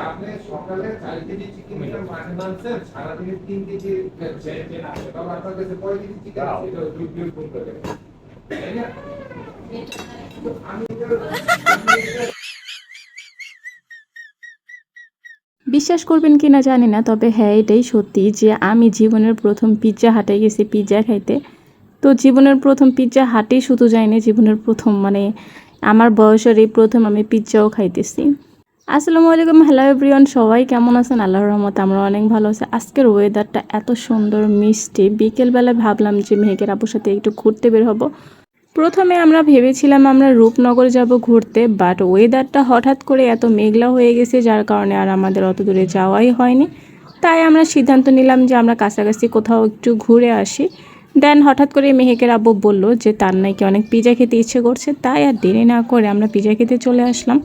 আপনি সকালে চার কেজি চিকেন মাটন আনছেন, সারাদিনে তিন কেজি ফেলছেন। আপনার কাছে কয় কেজি চিকেন। আমি এটা- বিশ্বাস করবেন কি না জানি না, তবে হ্যাঁ এটাই সত্যি যে আমি জীবনের প্রথম পিৎজা হাটে গেছি পিৎজা খাইতে। তো জীবনের প্রথম পিৎজা হাটেই শুধু যাইনি জীবনের প্রথম মানে আমার বয়সের এই প্রথম আমি পিৎজাও খাইতেছি। আসসালামু আলাইকুম হ্যালো এভরিওয়ান সবাই কেমন আছেন? আল্লাহর রহমত আমরা অনেক ভালো আছি। আজকের ওয়েদারটা এত সুন্দর, মিষ্টি। বিকেলবেলা ভাবলাম যে মেহেকের আপুর সাথে একটু ঘুরতে বের হব। প্রথমে আমরা ভেবেছিলাম আমরা রূপনগর যাব ঘুরতে বাট ওয়েদারটা হঠাৎ করে এত মেঘলা হয়ে গেছে, যার কারণে আর আমাদের অত দূরে যাওয়াই হয়নি। তাই আমরা সিদ্ধান্ত নিলাম যে আমরা কাছাকাছি কোথাও একটু ঘুরে আসি। দেন হঠাৎ করে মেহেকের আব্বু বলল যে, তার নাকি অনেক পিজা খেতে ইচ্ছে করছে, তাই আর দেরি না করে আমরা পিজা খেতে চলে আসলাম।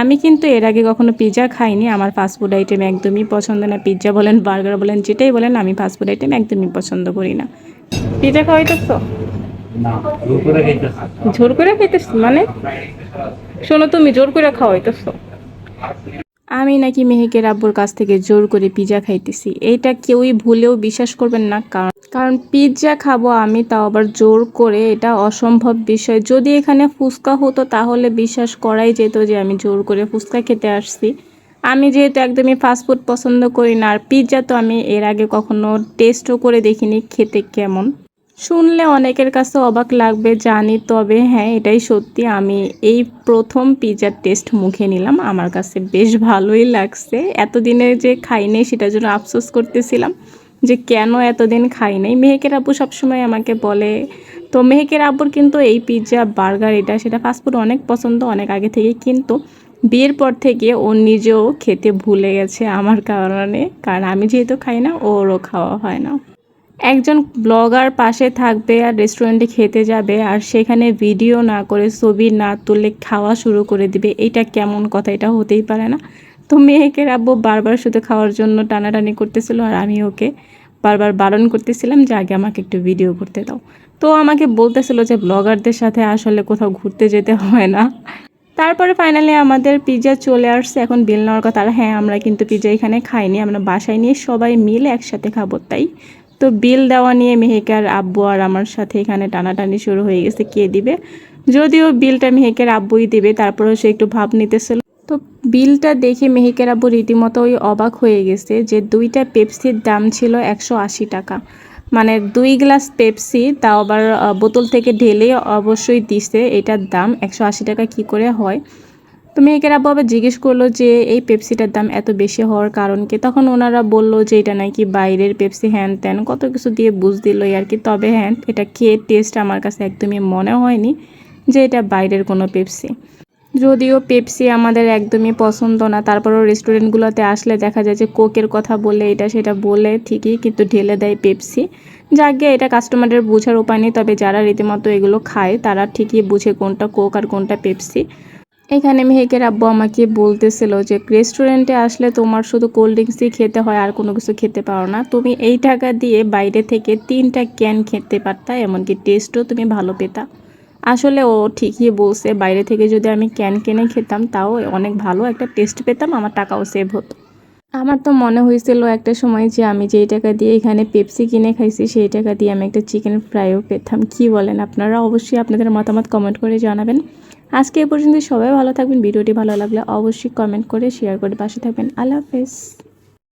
আমি কিন্তু এর আগে কখনো পিজা খাইনি, আমার ফাস্টফুড আইটেম একদমই পছন্দ না। পিৎজা বলেন বার্গার বলেন, যেটাই বলেন, আমি ফাস্টফুড আইটেম একদমই পছন্দ করি না। পিজা খাওয়াইতেছো না জোর করে খাইতেছে। মানে? শোনো তুমি, জোর করে খাওয়াইতেছ আমি নাকি মেহেকের আব্বুর কাছ থেকে জোর করে পিৎজা খাইতেছি। এইটা কেউই ভুলেও বিশ্বাস করবেন না, কারণ কারণ পিৎজা খাব আমি, তাও আবার জোর করে, এটা অসম্ভব বিষয়। যদি এখানে ফুচকা হতো, তাহলে বিশ্বাস করাই যেত যে আমি জোর করে ফুচকা খেতে আসছি। আমি যেহেতু একদমই ফাস্টফুড পছন্দ করি না, আর পিৎজা তো আমি এর আগে কখনো টেস্টও করে দেখিনি, খেতে কেমন। শুনলে অনেকের কাছে অবাক লাগবে, জানি, তবে হ্যাঁ এটাই সত্যি। আমি এই প্রথম পিজার টেস্ট মুখে নিলাম। আমার কাছে বেশ ভালোই লাগছে। এতদিনে যে খাই খাইনি সেটার জন্য আফসোস করতেছিলাম যে কেন এতদিন খাই নাই। মেহেকের আব্বু সবসময় আমাকে বলে, তো মেহেকের আব্বুর কিন্তু এই পিৎজা বার্গার এটা সেটা ফাস্টফুড অনেক পছন্দ, অনেক আগে থেকে কিন্তু বিয়ের পর থেকে ও নিজেও খেতে ভুলে গেছে আমার কারণে। কারণ আমি যেহেতু খাই না, ওরও খাওয়া হয় না। একজন ব্লগার পাশে থাকবে আর রেস্টুরেন্টে খেতে যাবে আর সেখানে ভিডিও না করে ছবি না তুলে খাওয়া শুরু করে দিবে। এটা কেমন কথা? এটা হতেই পারে না। তো মেয়েকে আব্বু বারবার শুধু খাওয়ার জন্য টানাটানি করতেছিল আর আমি ওকে বারবার বারণ করতেছিলাম যে, আগে আমাকে একটু ভিডিও করতে দাও। তো আমাকে বলতেছিল যে, ব্লগারদের সাথে আসলে কোথাও ঘুরতে যেতে হয় না। তারপরে ফাইনালি আমাদের পিৎজা চলে আসছে। এখন বিল নেওয়ার কথা। আর হ্যাঁ আমরা কিন্তু পিৎজা এখানে খাইনি। আমরা বাসায় নিয়ে সবাই মিলে একসাথে খাব, তাই তো বিল দেওয়া নিয়ে মেহেকার আব্বু আর আমার সাথে এখানে টানাটানি শুরু হয়ে গেছে, কে দিবে? যদিও বিলটা মেহেকের আব্বুই দিবে, তারপরেও সে একটু ভাব নিতেছিল। তো বিলটা দেখে মেহেকের আব্বু রীতিমতো ওই অবাক হয়ে গেছে যে দুইটা পেপসির দাম ছিল একশো আশি টাকা। মানে দুই গ্লাস পেপসি তাও আবার বোতল থেকে ঢেলে অবশ্যই দিছে, এটার দাম একশো আশি টাকা কি করে হয়? তো আব্বু আবার জিজ্ঞেস করল যে, এই পেপসিটার দাম এত বেশি হওয়ার কারণ কি? তখন ওনারা বলল যে, এটা নাকি বাইরের পেপসি, হ্যান ত্যান, কত কিছু দিয়ে বুঝ দিল আর কি। তবে হ্যাঁ এটা খেয়ে টেস্ট আমার কাছে একদমই মনে হয়নি যে, এটা বাইরের কোনো পেপসি। যদিও পেপসি আমাদের একদমই পছন্দ না, তারপরও রেস্টুরেন্টগুলোতে আসলে দেখা যায় যে, কোকের কথা বলে এটা সেটা বলে ঠিকই কিন্তু ঢেলে দেয় পেপসি। যাকে এটা কাস্টমারের বোঝার উপায় নেই, তবে যারা রীতিমতো এগুলো খায় তারা ঠিকই বুঝে কোনটা কোক আর কোনটা পেপসি। এখানে মেহেকের আব্বু আমাকে বলতেছিল যে, রেস্টুরেন্টে আসলে তোমার শুধু কোল্ড ড্রিঙ্কসই খেতে হয়, আর কোনো কিছু খেতে পারো না। তুমি এই টাকা দিয়ে বাইরে থেকে তিনটা ক্যান খেতে পারতা, এমনকি টেস্টও তুমি ভালো পেতা। আসলে ও ঠিকই বলছে, বাইরে থেকে যদি আমি ক্যান কিনে খেতাম, তাও অনেক ভালো একটা টেস্ট পেতাম, আমার টাকাও সেভ হতো। আমার তো মনে হয়েছিল একটা সময় যে আমি যেই টাকা দিয়ে এখানে পেপসি কিনে খাইছি, সেই টাকা দিয়ে আমি একটা চিকেন ফ্রাইও পেতাম। কি বলেন আপনারা? অবশ্যই আপনাদের মতামত কমেন্ট করে জানাবেন। আজকে এ পর্যন্ত সবাই ভালো থাকবেন। ভিডিওটি ভালো লাগলে অবশ্যই কমেন্ট করে শেয়ার করে পাশে থাকবেন। আল্লাহ হাফেজ।